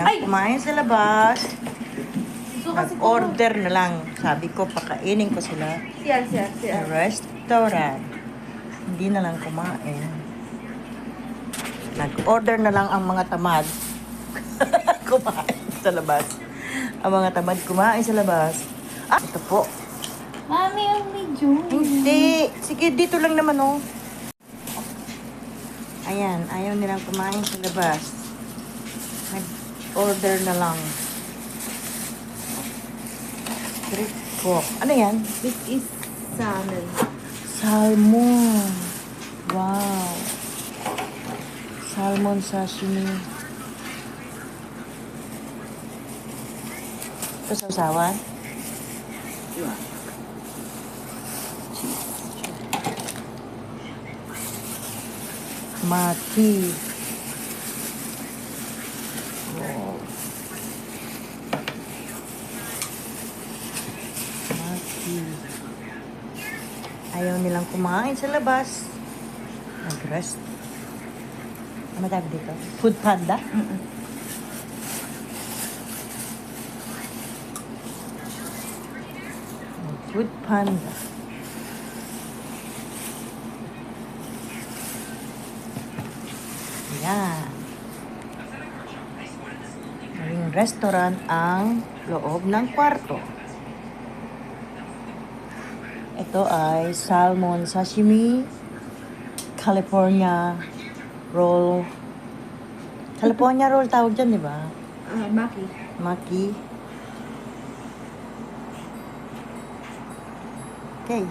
na kumain sa labas. So kasi Nag-order na lang. Sabi ko, pakainin ko sila Siya, siya, siya. sa restaurant. Hindi na lang kumain. Nag-order na lang ang mga tamad. kumain sa labas. Ang mga tamad kumain sa labas. Ah, ito po. Mami, ang medyo. Hindi. Sige, dito lang naman, oh. Ayan, ayaw nilang kumain sa labas. Nag-order na lang. Cook. Ano yan? This is salmon. Salmon. Wow. Salmon sashimi. Ito sa usawan? Mati. Wow. Mati. Ayaw nilang kumain sa labas. Nag-rest. Ano tawag dito? Food panda? Food panda. Ayan. Naging restaurant ang loob ng kwarto. Ito ay salmon sashimi, California roll. California roll tawag dyan, di ba? Ah, Maki. Maki. Okay.